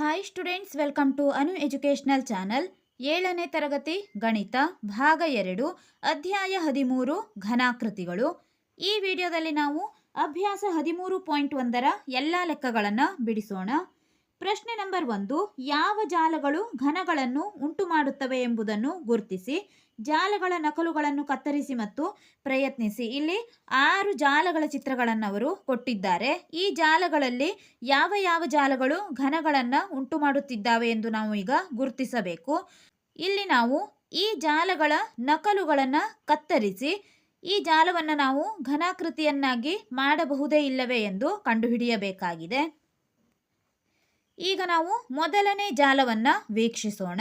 Hi students welcome to Anu educational channel ಏಳನೇ ತರಗತಿ ಗಣಿತ, ಭಾಗ ಎರಡು, ಅಧ್ಯಾಯ ಹದಿಮೂರು, ಘನಾಕೃತಿಗಳು. ಈ ವಿಡಿಯೋದಲ್ಲಿ ನಾವು ಅಭ್ಯಾಸ ಹದಿಮೂರು ಪಾಯಿಂಟ್ ಒಂದರ ಎಲ್ಲ ಲೆಕ್ಕಗಳನ್ನು ಬಿಡಿಸೋಣ. ಪ್ರಶ್ನೆ ನಂಬರ್ ಒಂದು, ಯಾವ ಜಾಲಗಳು ಘನಗಳನ್ನು ಉಂಟು ಮಾಡುತ್ತವೆ ಎಂಬುದನ್ನು ಗುರುತಿಸಿ. ಜಾಲಗಳ ನಕಲುಗಳನ್ನು ಕತ್ತರಿಸಿ ಮತ್ತು ಪ್ರಯತ್ನಿಸಿ. ಇಲ್ಲಿ ಆರು ಜಾಲಗಳ ಚಿತ್ರಗಳನ್ನು ಅವರು ಕೊಟ್ಟಿದ್ದಾರೆ. ಈ ಜಾಲಗಳಲ್ಲಿ ಯಾವ ಯಾವ ಜಾಲಗಳು ಘನಗಳನ್ನು ಉಂಟು ಮಾಡುತ್ತಿದ್ದಾವೆ ಎಂದು ನಾವು ಈಗ ಗುರುತಿಸಬೇಕು. ಇಲ್ಲಿ ನಾವು ಈ ಜಾಲಗಳ ನಕಲುಗಳನ್ನು ಕತ್ತರಿಸಿ, ಈ ಜಾಲವನ್ನು ನಾವು ಘನಾಕೃತಿಯನ್ನಾಗಿ ಮಾಡಬಹುದೇ ಇಲ್ಲವೇ ಎಂದು ಕಂಡುಹಿಡಿಯಬೇಕಾಗಿದೆ. ಈಗ ನಾವು ಮೊದಲನೇ ಜಾಲವನ್ನು ವೀಕ್ಷಿಸೋಣ.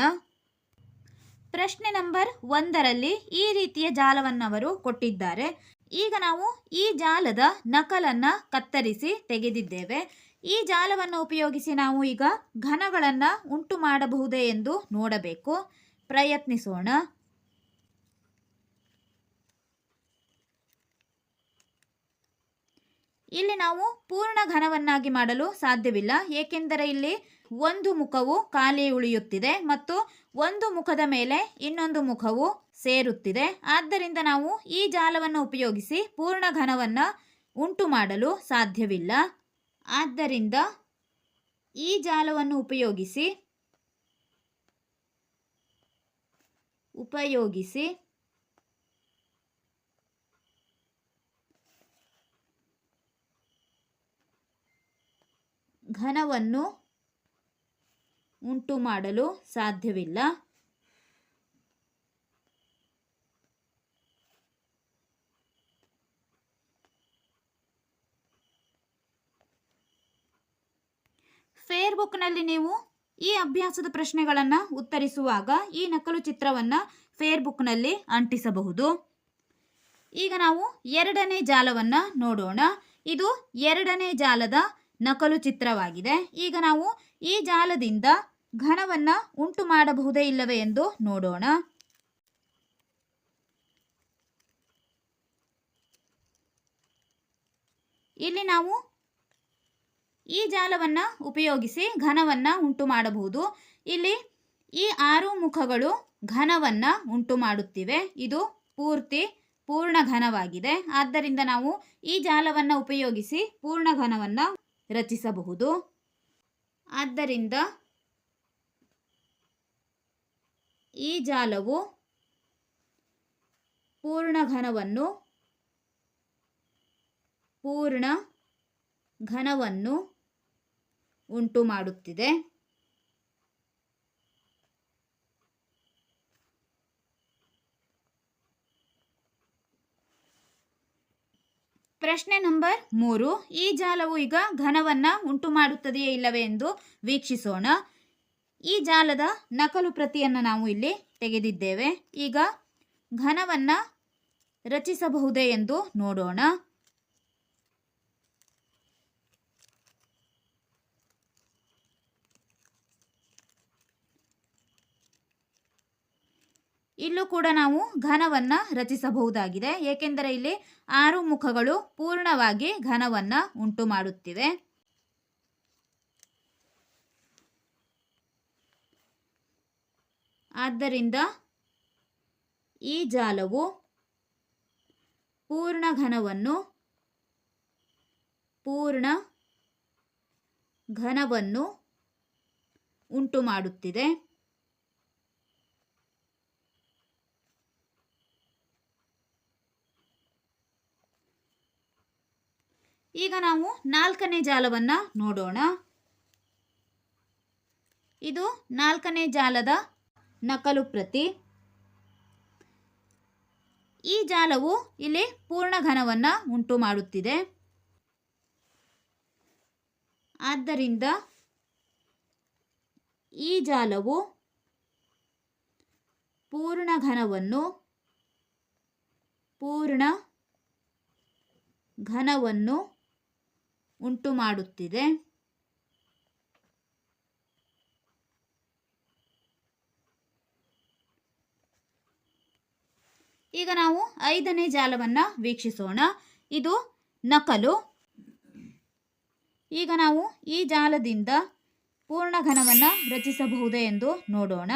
ಪ್ರಶ್ನೆ ನಂಬರ್ ಒಂದರಲ್ಲಿ ಈ ರೀತಿಯ ಜಾಲವನ್ನು ಅವರು ಕೊಟ್ಟಿದ್ದಾರೆ. ಈಗ ನಾವು ಈ ಜಾಲದ ನಕಲನ್ನು ಕತ್ತರಿಸಿ ತೆಗೆದಿದ್ದೇವೆ. ಈ ಜಾಲವನ್ನು ಉಪಯೋಗಿಸಿ ನಾವು ಈಗ ಘನಗಳನ್ನು ಉಂಟು ಮಾಡಬಹುದೇ ಎಂದು ನೋಡಬೇಕು. ಪ್ರಯತ್ನಿಸೋಣ. ಇಲ್ಲಿ ನಾವು ಪೂರ್ಣ ಘನವನ್ನಾಗಿ ಮಾಡಲು ಸಾಧ್ಯವಿಲ್ಲ. ಏಕೆಂದರೆ ಇಲ್ಲಿ ಒಂದು ಮುಖವು ಖಾಲಿ ಉಳಿಯುತ್ತಿದೆ ಮತ್ತು ಒಂದು ಮುಖದ ಮೇಲೆ ಇನ್ನೊಂದು ಮುಖವು ಸೇರುತ್ತಿದೆ. ಆದ್ದರಿಂದ ನಾವು ಈ ಜಾಲವನ್ನು ಉಪಯೋಗಿಸಿ ಪೂರ್ಣ ಘನವನ್ನು ಉಂಟು ಮಾಡಲು ಸಾಧ್ಯವಿಲ್ಲ. ಆದ್ದರಿಂದ ಈ ಜಾಲವನ್ನು ಉಪಯೋಗಿಸಿ ಉಪಯೋಗಿಸಿ ಘನವನ್ನು ಉಂಟು ಮಾಡಲು ಸಾಧ್ಯವಿಲ್ಲ. ಫೇರ್ ಬುಕ್ನಲ್ಲಿ ನೀವು ಈ ಅಭ್ಯಾಸದ ಪ್ರಶ್ನೆಗಳನ್ನು ಉತ್ತರಿಸುವಾಗ ಈ ನಕಲು ಚಿತ್ರವನ್ನು ಫೇರ್ ಬುಕ್ನಲ್ಲಿ ಅಂಟಿಸಬಹುದು. ಈಗ ನಾವು ಎರಡನೇ ಜಾಲವನ್ನು ನೋಡೋಣ. ಇದು ಎರಡನೇ ಜಾಲದ ನಕಲು ಚಿತ್ರವಾಗಿದೆ. ಈಗ ನಾವು ಈ ಜಾಲದಿಂದ ಘನವನ್ನು ಉಂಟು ಮಾಡಬಹುದೇ ಇಲ್ಲವೇ ಎಂದು ನೋಡೋಣ. ಇಲ್ಲಿ ನಾವು ಈ ಜಾಲವನ್ನು ಉಪಯೋಗಿಸಿ ಘನವನ್ನು ಉಂಟು ಮಾಡಬಹುದು. ಇಲ್ಲಿ ಈ ಆರು ಮುಖಗಳು ಘನವನ್ನು ಉಂಟು ಮಾಡುತ್ತಿವೆ. ಇದು ಪೂರ್ತಿ ಪೂರ್ಣ ಘನವಾಗಿದೆ ಆದ್ದರಿಂದ ನಾವು ಈ ಜಾಲವನ್ನು ಉಪಯೋಗಿಸಿ ಪೂರ್ಣ ಘನವನ್ನು ರಚಿಸಬಹುದು. ಆದ್ದರಿಂದ ಈ ಜಾಲವು ಪೂರ್ಣ ಘನವನ್ನು ಪೂರ್ಣ ಘನವನ್ನು ಉಂಟು ಮಾಡುತ್ತಿದೆ ಪ್ರಶ್ನೆ ನಂಬರ್ ಮೂರು. ಈ ಜಾಲವು ಈಗ ಘನವನ್ನು ಉಂಟು ಮಾಡುತ್ತದೆಯೇ ಇಲ್ಲವೇ ಎಂದು ವೀಕ್ಷಿಸೋಣ. ಈ ಜಾಲದ ನಕಲು ಪ್ರತಿಯನ್ನು ನಾವು ಇಲ್ಲಿ ತೆಗೆದಿದ್ದೇವೆ. ಈಗ ಘನವನ್ನು ರಚಿಸಬಹುದೇ ಎಂದು ನೋಡೋಣ. ಇಲ್ಲೂ ಕೂಡ ನಾವು ಘನವನ್ನು ರಚಿಸಬಹುದಾಗಿದೆ. ಏಕೆಂದರೆ ಇಲ್ಲಿ ಆರು ಮುಖಗಳು ಪೂರ್ಣವಾಗಿ ಘನವನ್ನು ಉಂಟು ಮಾಡುತ್ತಿವೆ. ಆದ್ದರಿಂದ ಈ ಜಾಲವು ಪೂರ್ಣ ಘನವನ್ನು ಪೂರ್ಣ ಘನವನ್ನು ಉಂಟು ಮಾಡುತ್ತಿದೆ. ಈಗ ನಾವು ನಾಲ್ಕನೇ ಜಾಲವನ್ನು ನೋಡೋಣ. ಇದು ನಾಲ್ಕನೇ ಜಾಲದ ನಕಲು ಪ್ರತಿ. ಈ ಜಾಲವು ಇಲ್ಲಿ ಪೂರ್ಣ ಘನವನ್ನು ಉಂಟು ಮಾಡುತ್ತಿದೆ. ಆದ್ದರಿಂದ ಈ ಜಾಲವು ಪೂರ್ಣ ಘನವನ್ನು ಪೂರ್ಣ ಘನವನ್ನು ಉಂಟು ಮಾಡುತ್ತಿದೆ. ಈಗ ನಾವು ಐದನೇ ಜಾಲವನ್ನು ವೀಕ್ಷಿಸೋಣ. ಇದು ನಕಲು. ಈಗ ನಾವು ಈ ಜಾಲದಿಂದ ಪೂರ್ಣ ಘನವನ್ನು ರಚಿಸಬಹುದೇ ಎಂದು ನೋಡೋಣ.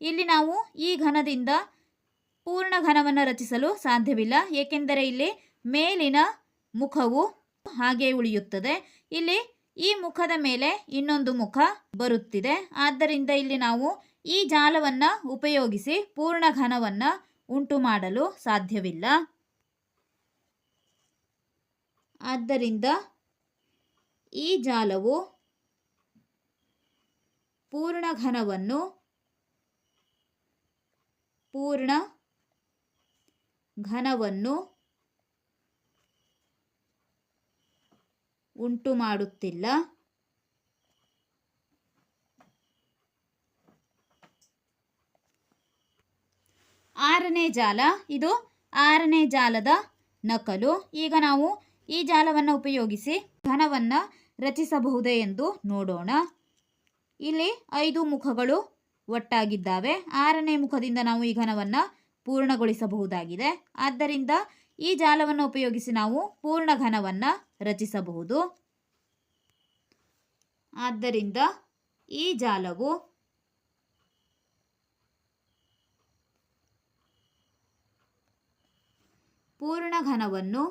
ಇಲ್ಲಿ ನಾವು ಈ ಘನದಿಂದ ಪೂರ್ಣ ಘನವನ್ನು ರಚಿಸಲು ಸಾಧ್ಯವಿಲ್ಲ. ಏಕೆಂದರೆ ಇಲ್ಲಿ ಮೇಲಿನ ಮುಖವು ಹಾಗೆ ಉಳಿಯುತ್ತದೆ. ಇಲ್ಲಿ ಈ ಮುಖದ ಮೇಲೆ ಇನ್ನೊಂದು ಮುಖ ಬರುತ್ತಿದೆ. ಆದ್ದರಿಂದ ಇಲ್ಲಿ ನಾವು ಈ ಜಾಲವನ್ನು ಉಪಯೋಗಿಸಿ ಪೂರ್ಣ ಘನವನ್ನು ಉಂಟು ಮಾಡಲು ಸಾಧ್ಯವಿಲ್ಲ. ಆದ್ದರಿಂದ ಈ ಜಾಲವು ಪೂರ್ಣ ಘನವನ್ನು ಪೂರ್ಣ ಘನವನ್ನು ಉಂಟು ಮಾಡುತ್ತಿಲ್ಲ. ಆರನೇ ಜಾಲ, ಇದು ಆರನೇ ಜಾಲದ ನಕಲು. ಈಗ ನಾವು ಈ ಜಾಲವನ್ನು ಉಪಯೋಗಿಸಿ ಘನವನ್ನು ರಚಿಸಬಹುದೇ ಎಂದು ನೋಡೋಣ. ಇಲ್ಲಿ ಐದು ಮುಖಗಳು ಒಟ್ಟಾಗಿದ್ದಾವೆ. ಆರನೇ ಮುಖದಿಂದ ನಾವು ಈ ಘನವನ್ನು ಪೂರ್ಣಗೊಳಿಸಬಹುದಾಗಿದೆ. ಆದ್ದರಿಂದ ಈ ಜಾಲವನ್ನು ಉಪಯೋಗಿಸಿ ನಾವು ಪೂರ್ಣ ಘನವನ್ನು ರಚಿಸಬಹುದು. ಆದ್ದರಿಂದ ಈ ಜಾಲವು ಪೂರ್ಣ ಘನವನ್ನು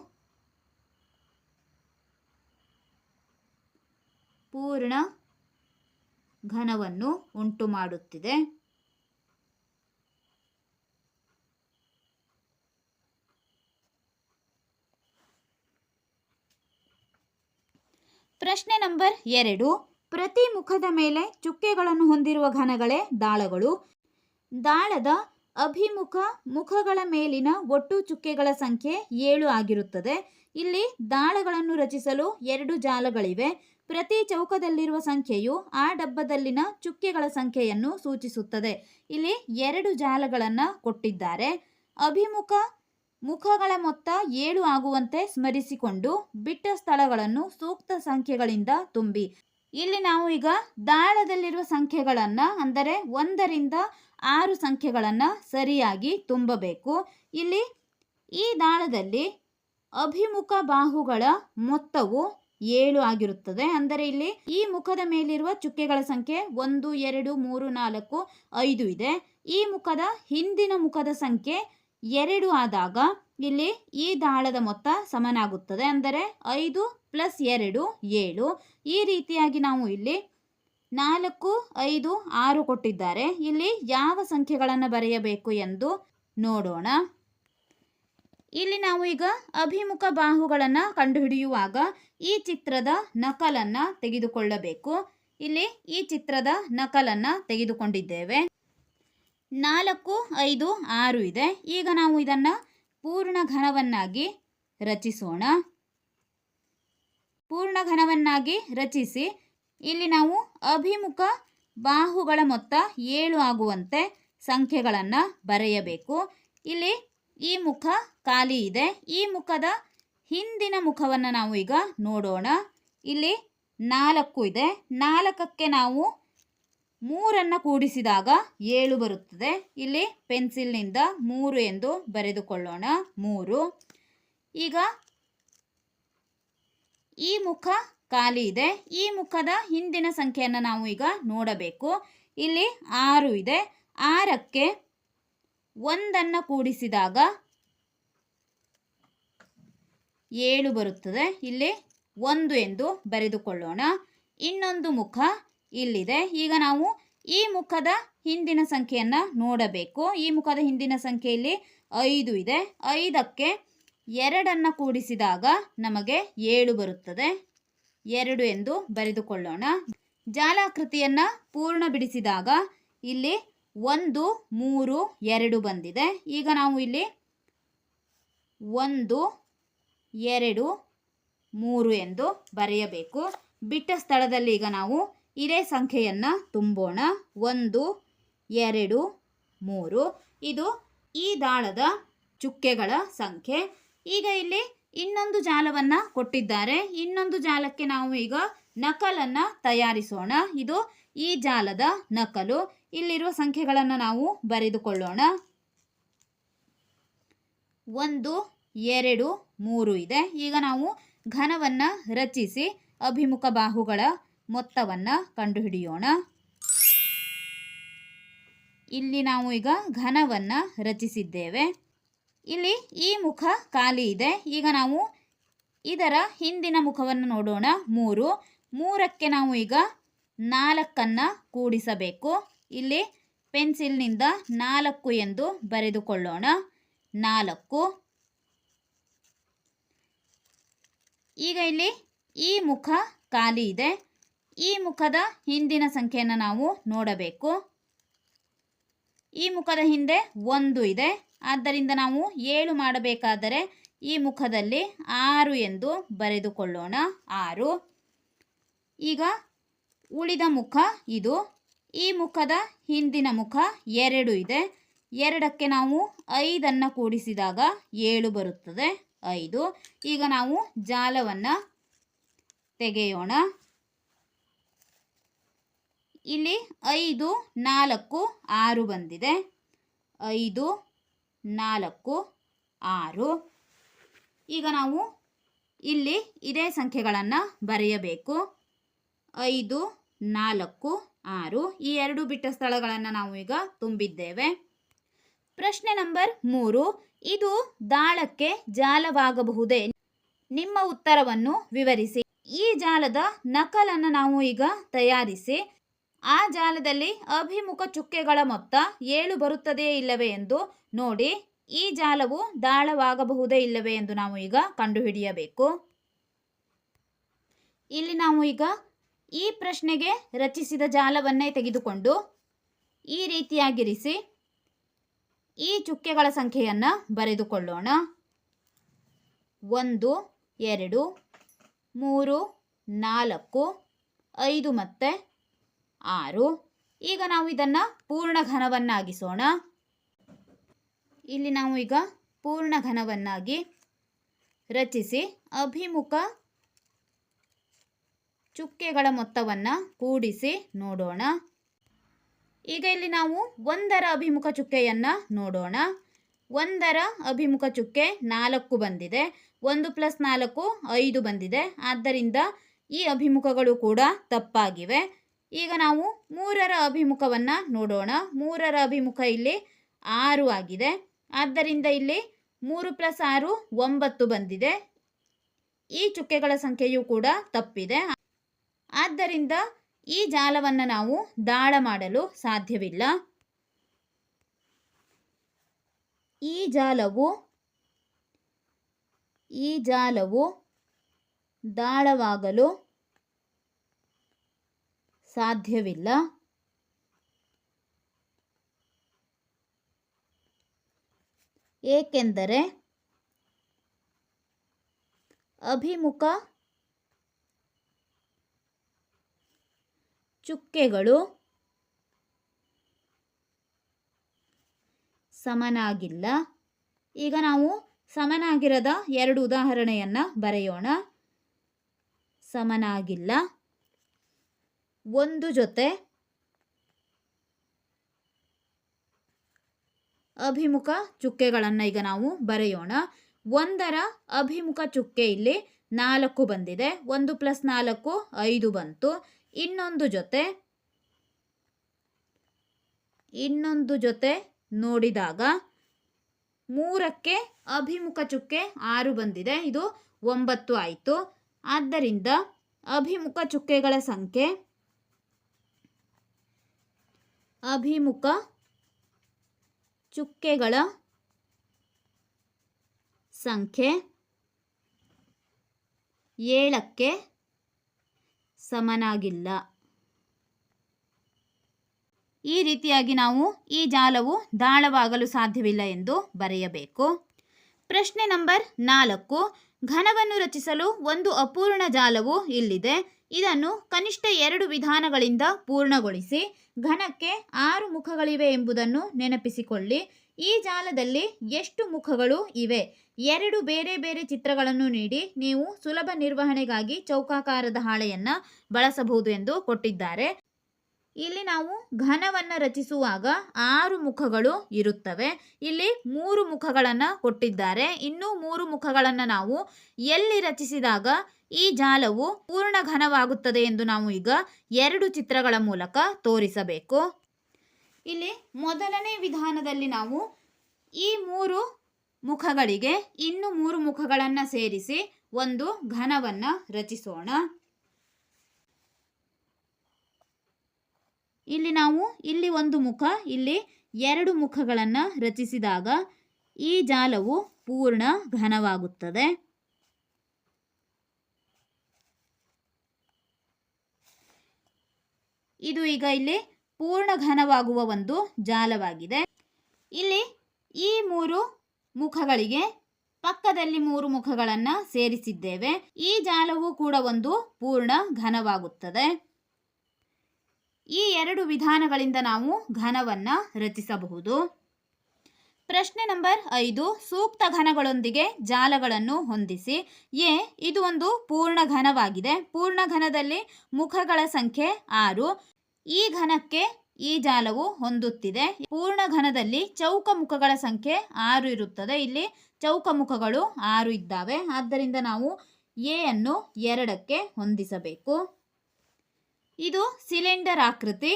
ಪೂರ್ಣ ಘನವನ್ನು ಉಂಟು ಮಾಡುತ್ತಿದೆ ಪ್ರಶ್ನೆ ನಂಬರ್ ಎರಡು. ಪ್ರತಿ ಮುಖದ ಮೇಲೆ ಚುಕ್ಕೆಗಳನ್ನು ಹೊಂದಿರುವ ಘನಗಳೇ ದಾಳಗಳು. ದಾಳದ ಅಭಿಮುಖ ಮುಖಗಳ ಮೇಲಿನ ಒಟ್ಟು ಚುಕ್ಕೆಗಳ ಸಂಖ್ಯೆ ಏಳು ಆಗಿರುತ್ತದೆ. ಇಲ್ಲಿ ದಾಳಗಳನ್ನು ರಚಿಸಲು ಎರಡು ಜಾಲಗಳಿವೆ. ಪ್ರತಿ ಚೌಕದಲ್ಲಿರುವ ಸಂಖ್ಯೆಯು ಆ ಡಬ್ಬದಲ್ಲಿನ ಚುಕ್ಕೆಗಳ ಸಂಖ್ಯೆಯನ್ನು ಸೂಚಿಸುತ್ತದೆ. ಇಲ್ಲಿ ಎರಡು ಜಾಲಗಳನ್ನು ಕೊಟ್ಟಿದ್ದಾರೆ. ಅಭಿಮುಖ ಮುಖಗಳ ಮೊತ್ತ ಏಳು ಆಗುವಂತೆ ಸ್ಮರಿಸಿಕೊಂಡು ಬಿಟ್ಟ ಸ್ಥಳಗಳನ್ನು ಸೂಕ್ತ ಸಂಖ್ಯೆಗಳಿಂದ ತುಂಬಿ. ಇಲ್ಲಿ ನಾವು ಈಗ ದಾಳದಲ್ಲಿರುವ ಸಂಖ್ಯೆಗಳನ್ನು, ಅಂದರೆ ಒಂದರಿಂದ ಆರು ಸಂಖ್ಯೆಗಳನ್ನು ಸರಿಯಾಗಿ ತುಂಬಬೇಕು. ಇಲ್ಲಿ ಈ ದಾಳದಲ್ಲಿ ಅಭಿಮುಖ ಬಾಹುಗಳ ಮೊತ್ತವು ಏಳು ಆಗಿರುತ್ತದೆ. ಅಂದರೆ ಇಲ್ಲಿ ಈ ಮುಖದ ಮೇಲಿರುವ ಚುಕ್ಕೆಗಳ ಸಂಖ್ಯೆ ಒಂದು, ಎರಡು, ಮೂರು, ನಾಲ್ಕು, ಐದು ಇದೆ. ಈ ಮುಖದ ಹಿಂದಿನ ಮುಖದ ಸಂಖ್ಯೆ ಎರಡು ಆದಾಗ ಇಲ್ಲಿ ಈ ದಾಳದ ಮೊತ್ತ ಸಮನಾಗುತ್ತದೆ. ಅಂದರೆ ಐದು ಪ್ಲಸ್ ಎರಡು, ಏಳು. ಈ ರೀತಿಯಾಗಿ ನಾವು ಇಲ್ಲಿ ನಾಲ್ಕು, ಐದು, ಆರು ಕೊಟ್ಟಿದ್ದಾರೆ. ಇಲ್ಲಿ ಯಾವ ಸಂಖ್ಯೆಗಳನ್ನು ಬರೆಯಬೇಕು ಎಂದು ನೋಡೋಣ. ಇಲ್ಲಿ ನಾವು ಈಗ ಅಭಿಮುಖ ಬಾಹುಗಳನ್ನು ಕಂಡುಹಿಡಿಯುವಾಗ ಈ ಚಿತ್ರದ ನಕಲನ್ನು ತೆಗೆದುಕೊಳ್ಳಬೇಕು. ಇಲ್ಲಿ ಈ ಚಿತ್ರದ ನಕಲನ್ನು ತೆಗೆದುಕೊಂಡಿದ್ದೇವೆ. ನಾಲ್ಕು, ಐದು, ಆರು ಇದೆ. ಈಗ ನಾವು ಇದನ್ನು ಪೂರ್ಣ ಘನವನ್ನಾಗಿ ರಚಿಸೋಣ. ಪೂರ್ಣ ಘನವನ್ನಾಗಿ ರಚಿಸಿ ಇಲ್ಲಿ ನಾವು ಅಭಿಮುಖ ಬಾಹುಗಳ ಮೊತ್ತ ಏಳು ಆಗುವಂತೆ ಸಂಖ್ಯೆಗಳನ್ನು ಬರೆಯಬೇಕು. ಇಲ್ಲಿ ಈ ಮುಖ ಖಾಲಿ ಇದೆ. ಈ ಮುಖದ ಹಿಂದಿನ ಮುಖವನ್ನು ನಾವು ಈಗ ನೋಡೋಣ. ಇಲ್ಲಿ ನಾಲ್ಕು ಇದೆ. ನಾಲ್ಕಕ್ಕೆ ನಾವು ಮೂರನ್ನು ಕೂಡಿಸಿದಾಗ ಏಳು ಬರುತ್ತದೆ. ಇಲ್ಲಿ ಪೆನ್ಸಿಲ್ನಿಂದ ಮೂರು ಎಂದು ಬರೆದುಕೊಳ್ಳೋಣ. ಮೂರು. ಈಗ ಈ ಮುಖ ಖಾಲಿ ಇದೆ. ಈ ಮುಖದ ಹಿಂದಿನ ಸಂಖ್ಯೆಯನ್ನು ನಾವು ಈಗ ನೋಡಬೇಕು. ಇಲ್ಲಿ ಆರು ಇದೆ. ಆರಕ್ಕೆ ಒಂದನ್ನು ಕೂಡಿಸಿದಾಗ ಏಳು ಬರುತ್ತದೆ. ಇಲ್ಲಿ ಒಂದು ಎಂದು ಬರೆದುಕೊಳ್ಳೋಣ. ಇನ್ನೊಂದು ಮುಖ ಇಲ್ಲಿದೆ. ಈಗ ನಾವು ಈ ಮುಖದ ಹಿಂದಿನ ಸಂಖ್ಯೆಯನ್ನು ನೋಡಬೇಕು. ಈ ಮುಖದ ಹಿಂದಿನ ಸಂಖ್ಯೆಯಲ್ಲಿ ಐದು ಇದೆ. ಐದಕ್ಕೆ ಎರಡನ್ನು ಕೂಡಿಸಿದಾಗ ನಮಗೆ ಏಳು ಬರುತ್ತದೆ. ಎರಡು ಎಂದು ಬರೆದುಕೊಳ್ಳೋಣ. ಜಾಲಾಕೃತಿಯನ್ನು ಪೂರ್ಣ ಬಿಡಿಸಿದಾಗ ಇಲ್ಲಿ ಒಂದು, ಮೂರು, ಎರಡು ಬಂದಿದೆ. ಈಗ ನಾವು ಇಲ್ಲಿ ಒಂದು, ಎರಡು, ಮೂರು ಎಂದು ಬರೆಯಬೇಕು. ಬಿಟ್ಟ ಸ್ಥಳದಲ್ಲಿ ಈಗ ನಾವು ಇದೇ ಸಂಖ್ಯೆಯನ್ನು ತುಂಬೋಣ. ಒಂದು, ಎರಡು, ಮೂರು. ಇದು ಈ ದಾಳದ ಚುಕ್ಕೆಗಳ ಸಂಖ್ಯೆ. ಈಗ ಇಲ್ಲಿ ಇನ್ನೊಂದು ಜಾಲವನ್ನು ಕೊಟ್ಟಿದ್ದಾರೆ. ಇನ್ನೊಂದು ಜಾಲಕ್ಕೆ ನಾವು ಈಗ ನಕಲನ್ನು ತಯಾರಿಸೋಣ. ಇದು ಈ ಜಾಲದ ನಕಲು. ಇಲ್ಲಿರುವ ಸಂಖ್ಯೆಗಳನ್ನು ನಾವು ಬರೆದುಕೊಳ್ಳೋಣ. ಒಂದು, ಎರಡು, ಮೂರು ಇದೆ. ಈಗ ನಾವು ಘನವನ್ನು ರಚಿಸಿ ಅಭಿಮುಖ ಬಾಹುಗಳ ಮೊತ್ತವನ್ನು ಕಂಡುಹಿಡಿಯೋಣ. ಇಲ್ಲಿ ನಾವು ಈಗ ಘನವನ್ನು ರಚಿಸಿದ್ದೇವೆ. ಇಲ್ಲಿ ಈ ಮುಖ ಖಾಲಿ ಇದೆ. ಈಗ ನಾವು ಇದರ ಹಿಂದಿನ ಮುಖವನ್ನು ನೋಡೋಣ. ಮೂರು. ಮೂರಕ್ಕೆ ನಾವು ಈಗ ನಾಲ್ಕನ್ನು ಕೂಡಿಸಬೇಕು. ಇಲ್ಲಿ ಪೆನ್ಸಿಲ್ನಿಂದ ನಾಲ್ಕು ಎಂದು ಬರೆದುಕೊಳ್ಳೋಣ. ನಾಲ್ಕು. ಈಗ ಇಲ್ಲಿ ಈ ಮುಖ ಖಾಲಿ ಇದೆ. ಈ ಮುಖದ ಹಿಂದಿನ ಸಂಖ್ಯೆಯನ್ನು ನಾವು ನೋಡಬೇಕು. ಈ ಮುಖದ ಹಿಂದೆ ಒಂದು ಇದೆ. ಆದ್ದರಿಂದ ನಾವು ಏಳು ಮಾಡಬೇಕಾದರೆ ಈ ಮುಖದಲ್ಲಿ ಆರು ಎಂದು ಬರೆದುಕೊಳ್ಳೋಣ. ಆರು. ಈಗ ಉಳಿದ ಮುಖ ಇದು. ಈ ಮುಖದ ಹಿಂದಿನ ಮುಖ ಎರಡು ಇದೆ. ಎರಡಕ್ಕೆ ನಾವು ಐದನ್ನು ಕೂಡಿಸಿದಾಗ ಏಳು ಬರುತ್ತದೆ. ಐದು. ಈಗ ನಾವು ಜಾಲವನ್ನು ತೆಗೆಯೋಣ. ಇಲ್ಲಿ ಐದು, ನಾಲ್ಕು, ಆರು ಬಂದಿದೆ. ಐದು, ನಾಲ್ಕು, ಆರು. ಈಗ ನಾವು ಇಲ್ಲಿ ಇದೇ ಸಂಖ್ಯೆಗಳನ್ನು ಬರೆಯಬೇಕು. ಐದು, ನಾಲ್ಕು, ಆರು ಈ ಎರಡು ಬಿಟ್ಟ ಸ್ಥಳಗಳನ್ನು ನಾವು ಈಗ ತುಂಬಿದ್ದೇವೆ. ಪ್ರಶ್ನೆ ನಂಬರ್ ಮೂರು, ಇದು ದಾಳಕ್ಕೆ ಜಾಲವಾಗಬಹುದೇ? ನಿಮ್ಮ ಉತ್ತರವನ್ನು ವಿವರಿಸಿ. ಈ ಜಾಲದ ನಕಲನ್ನು ನಾವು ಈಗ ತಯಾರಿಸಿ ಆ ಜಾಲದಲ್ಲಿ ಅಭಿಮುಖ ಚುಕ್ಕೆಗಳ ಮೊತ್ತ ಏಳು ಬರುತ್ತದೆಯೇ ಇಲ್ಲವೇ ಎಂದು ನೋಡಿ, ಈ ಜಾಲವು ದಾಳವಾಗಬಹುದೇ ಇಲ್ಲವೇ ಎಂದು ನಾವು ಈಗ ಕಂಡುಹಿಡಿಯಬೇಕು. ಇಲ್ಲಿ ನಾವು ಈಗ ಈ ಪ್ರಶ್ನೆಗೆ ರಚಿಸಿದ ಜಾಲವನ್ನೇ ತೆಗೆದುಕೊಂಡು ಈ ರೀತಿಯಾಗಿರಿಸಿ ಈ ಚುಕ್ಕೆಗಳ ಸಂಖ್ಯೆಯನ್ನು ಬರೆದುಕೊಳ್ಳೋಣ. ಒಂದು, ಎರಡು, ಮೂರು, ನಾಲ್ಕು, ಐದು ಮತ್ತು ಆರು. ಈಗ ನಾವು ಇದನ್ನು ಪೂರ್ಣ ಘನವನ್ನಾಗಿಸೋಣ. ಇಲ್ಲಿ ನಾವು ಈಗ ಪೂರ್ಣ ಘನವನ್ನಾಗಿ ರಚಿಸಿ ಅಭಿಮುಖ ಚುಕ್ಕೆಗಳ ಮೊತ್ತವನ್ನು ಕೂಡಿಸಿ ನೋಡೋಣ. ಈಗ ಇಲ್ಲಿ ನಾವು ಒಂದರ ಅಭಿಮುಖ ಚುಕ್ಕೆಯನ್ನು ನೋಡೋಣ. ಒಂದರ ಅಭಿಮುಖ ಚುಕ್ಕೆ ನಾಲ್ಕು ಬಂದಿದೆ. ಒಂದು ಪ್ಲಸ್ ನಾಲ್ಕು ಐದು ಬಂದಿದೆ. ಆದ್ದರಿಂದ ಈ ಅಭಿಮುಖಗಳು ಕೂಡ ತಪ್ಪಾಗಿವೆ. ಈಗ ನಾವು ಮೂರರ ಅಭಿಮುಖವನ್ನು ನೋಡೋಣ. ಮೂರರ ಅಭಿಮುಖ ಇಲ್ಲಿ ಆರು ಆಗಿದೆ. ಆದ್ದರಿಂದ ಇಲ್ಲಿ ಮೂರು ಪ್ಲಸ್ ಆರು ಒಂಬತ್ತು ಬಂದಿದೆ. ಈ ಚುಕ್ಕೆಗಳ ಸಂಖ್ಯೆಯೂ ಕೂಡ ತಪ್ಪಿದೆ. ಆದ್ದರಿಂದ ಈ ಜಾಲವನ್ನು ನಾವು ದಾಳ ಮಾಡಲು ಸಾಧ್ಯವಿಲ್ಲ. ಈ ಜಾಲವು ಈ ಜಾಲವು ದಾಳವಾಗಲು ಸಾಧ್ಯವಿಲ್ಲ. ಏಕೆಂದರೆ ಅಭಿಮುಖ ಚುಕ್ಕೆಗಳು ಸಮನಾಗಿಲ್ಲ. ಈಗ ನಾವು ಸಮನಾಗಿರದ ಎರಡು ಉದಾಹರಣೆಯನ್ನು ಬರೆಯೋಣ. ಸಮನಾಗಿಲ್ಲ. ಒಂದು ಜೊತೆ ಅಭಿಮುಖ ಚುಕ್ಕೆಗಳನ್ನು ಈಗ ನಾವು ಬರೆಯೋಣ. ಒಂದರ ಅಭಿಮುಖ ಚುಕ್ಕೆ ಇಲ್ಲಿ ನಾಲ್ಕು ಬಂದಿದೆ. ಒಂದು ಪ್ಲಸ್ ನಾಲ್ಕು ಐದು ಬಂತು. ಇನ್ನೊಂದು ಜೊತೆ ಇನ್ನೊಂದು ಜೊತೆ ನೋಡಿದಾಗ ಮೂರಕ್ಕೆ ಅಭಿಮುಖ ಚುಕ್ಕೆ ಆರು ಬಂದಿದೆ. ಇದು ಒಂಬತ್ತು ಆಯಿತು. ಆದ್ದರಿಂದ ಅಭಿಮುಖ ಚುಕ್ಕೆಗಳ ಸಂಖ್ಯೆ ಅಭಿಮುಖ ಚುಕ್ಕೆಗಳ ಸಂಖ್ಯೆ ಏಳಕ್ಕೆ ಸಮನಾಗಿಲ್ಲ. ಈ ರೀತಿಯಾಗಿ ನಾವು ಈ ಜಾಲವು ದಾಳವಾಗಲು ಸಾಧ್ಯವಿಲ್ಲ ಎಂದು ಬರೆಯಬೇಕು. ಪ್ರಶ್ನೆ ನಂಬರ್ ನಾಲ್ಕು. ಘನವನ್ನು ರಚಿಸಲು ಒಂದು ಅಪೂರ್ಣ ಜಾಲವು ಇಲ್ಲಿದೆ. ಇದನ್ನು ಕನಿಷ್ಠ ಎರಡು ವಿಧಾನಗಳಿಂದ ಪೂರ್ಣಗೊಳಿಸಿ. ಘನಕ್ಕೆ ಆರು ಮುಖಗಳಿವೆ ಎಂಬುದನ್ನು ನೆನಪಿಸಿಕೊಳ್ಳಿ. ಈ ಜಾಲದಲ್ಲಿ ಎಷ್ಟು ಮುಖಗಳು ಇವೆ? ಎರಡು ಬೇರೆ ಬೇರೆ ಚಿತ್ರಗಳನ್ನು ನೀಡಿ. ನೀವು ಸುಲಭ ನಿರ್ವಹಣೆಗಾಗಿ ಚೌಕಾಕಾರದ ಹಾಳೆಯನ್ನು ಬಳಸಬಹುದು ಎಂದು ಕೊಟ್ಟಿದ್ದಾರೆ. ಇಲ್ಲಿ ನಾವು ಘನವನ್ನು ರಚಿಸುವಾಗ ಆರು ಮುಖಗಳು ಇರುತ್ತವೆ. ಇಲ್ಲಿ ಮೂರು ಮುಖಗಳನ್ನು ಕೊಟ್ಟಿದ್ದಾರೆ. ಇನ್ನೂ ಮೂರು ಮುಖಗಳನ್ನು ನಾವು ಎಲ್ಲಿ ರಚಿಸಿದಾಗ ಈ ಜಾಲವು ಪೂರ್ಣ ಘನವಾಗುತ್ತದೆ ಎಂದು ನಾವು ಈಗ ಎರಡು ಚಿತ್ರಗಳ ಮೂಲಕ ತೋರಿಸಬೇಕು. ಇಲ್ಲಿ ಮೊದಲನೇ ವಿಧಾನದಲ್ಲಿ ನಾವು ಈ ಮೂರು ಮುಖಗಳಿಗೆ ಇನ್ನು ಮೂರು ಮುಖಗಳನ್ನು ಸೇರಿಸಿ ಒಂದು ಘನವನ್ನು ರಚಿಸೋಣ. ಇಲ್ಲಿ ನಾವು ಇಲ್ಲಿ ಒಂದು ಮುಖ, ಇಲ್ಲಿ ಎರಡು ಮುಖಗಳನ್ನು ರಚಿಸಿದಾಗ ಈ ಜಾಲವು ಪೂರ್ಣ ಘನವಾಗುತ್ತದೆ. ಇದು ಈಗ ಇಲ್ಲಿ ಪೂರ್ಣ ಘನವಾಗುವ ಒಂದು ಜಾಲವಾಗಿದೆ. ಇಲ್ಲಿ ಈ ಮೂರು ಮುಖಗಳಿಗೆ ಪಕ್ಕದಲ್ಲಿ ಮೂರು ಮುಖಗಳನ್ನು ಸೇರಿಸಿದ್ದೇವೆ. ಈ ಜಾಲವು ಕೂಡ ಒಂದು ಪೂರ್ಣ ಘನವಾಗುತ್ತದೆ. ಈ ಎರಡು ವಿಧಾನಗಳಿಂದ ನಾವು ಘನವನ್ನ ರಚಿಸಬಹುದು. ಪ್ರಶ್ನೆ ನಂಬರ್ ಐದು, ಸೂಕ್ತ ಘನಗಳೊಂದಿಗೆ ಜಾಲಗಳನ್ನು ಹೊಂದಿಸಿ. ಎ, ಇದು ಒಂದು ಪೂರ್ಣ ಘನವಾಗಿದೆ. ಪೂರ್ಣ ಘನದಲ್ಲಿ ಮುಖಗಳ ಸಂಖ್ಯೆ ಆರು. ಈ ಘನಕ್ಕೆ ಈ ಜಾಲವು ಹೊಂದುತ್ತಿದೆ. ಪೂರ್ಣ ಘನದಲ್ಲಿ ಚೌಕ ಮುಖಗಳ ಸಂಖ್ಯೆ ಆರು ಇರುತ್ತದೆ. ಇಲ್ಲಿ ಚೌಕ ಮುಖಗಳು ಆರು ಇದ್ದಾವೆ. ಆದ್ದರಿಂದ ನಾವು ಎ ಅನ್ನು ಎರಡಕ್ಕೆ ಹೊಂದಿಸಬೇಕು. ಇದು ಸಿಲಿಂಡರ್ ಆಕೃತಿ.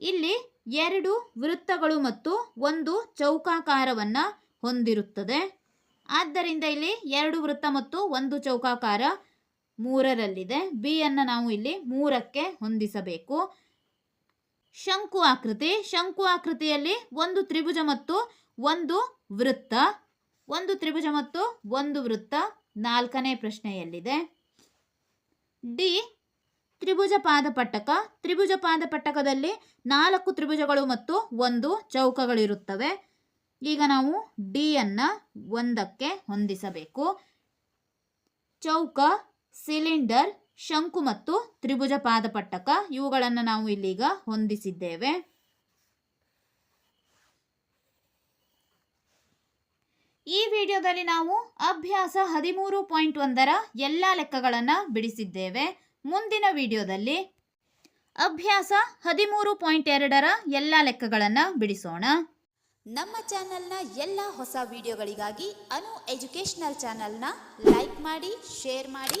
ಇಲ್ಲಿ ಎರಡು ವೃತ್ತಗಳು ಮತ್ತು ಒಂದು ಚೌಕಾಕಾರವನ್ನು ಹೊಂದಿರುತ್ತದೆ. ಆದ್ದರಿಂದ ಇಲ್ಲಿ ಎರಡು ವೃತ್ತ ಮತ್ತು ಒಂದು ಚೌಕಾಕಾರ ಮೂರರಲ್ಲಿದೆ. ಬಿ ಅನ್ನು ನಾವು ಇಲ್ಲಿ ಮೂರಕ್ಕೆ ಹೊಂದಿಸಬೇಕು. ಶಂಕು ಆಕೃತಿ. ಶಂಕು ಆಕೃತಿಯಲ್ಲಿ ಒಂದು ತ್ರಿಭುಜ ಮತ್ತು ಒಂದು ವೃತ್ತ. ಒಂದು ತ್ರಿಭುಜ ಮತ್ತು ಒಂದು ವೃತ್ತ ನಾಲ್ಕನೇ ಪ್ರಶ್ನೆಯಲ್ಲಿದೆ. ಡಿ. ತ್ರಿಭುಜ ಪಾದಪಟ್ಟಕ ತ್ರಿಭುಜ ಪಾದಪಟ್ಟಕದಲ್ಲಿ ನಾಲ್ಕು ತ್ರಿಭುಜಗಳು ಮತ್ತು ಒಂದು ಚೌಕಗಳಿರುತ್ತವೆ. ಈಗ ನಾವು ಡಿ ಅನ್ನು ಒಂದಕ್ಕೆ ಹೊಂದಿಸಬೇಕು. ಚೌಕ, ಸಿಲಿಂಡರ್ ಶಂಕು ಮತ್ತು ತ್ರಿಭುಜ ಪಾದಪಟ್ಟಕ ಇವುಗಳನ್ನು ನಾವು ಇಲ್ಲಿಗ ಹೊಂದಿಸಿದ್ದೇವೆ. ಈ ವಿಡಿಯೋದಲ್ಲಿ ನಾವು ಅಭ್ಯಾಸ ಹದಿಮೂರು ಪಾಯಿಂಟ್ ಒಂದರ ಎಲ್ಲ ಲೆಕ್ಕಗಳನ್ನು ಬಿಡಿಸಿದ್ದೇವೆ. ಮುಂದಿನ ವಿಡಿಯೋದಲ್ಲಿ ಅಭ್ಯಾಸ ಹದಿಮೂರು ಪಾಯಿಂಟ್ ಎರಡರ ಎಲ್ಲ ಲೆಕ್ಕಗಳನ್ನು ಬಿಡಿಸೋಣ. ನಮ್ಮ ಚಾನೆಲ್ನ ಎಲ್ಲ ಹೊಸ ವಿಡಿಯೋಗಳಿಗಾಗಿ ಅನು ಎಜುಕೇಷನಲ್ ಚಾನೆಲ್ನ ಲೈಕ್ ಮಾಡಿ, ಶೇರ್ ಮಾಡಿ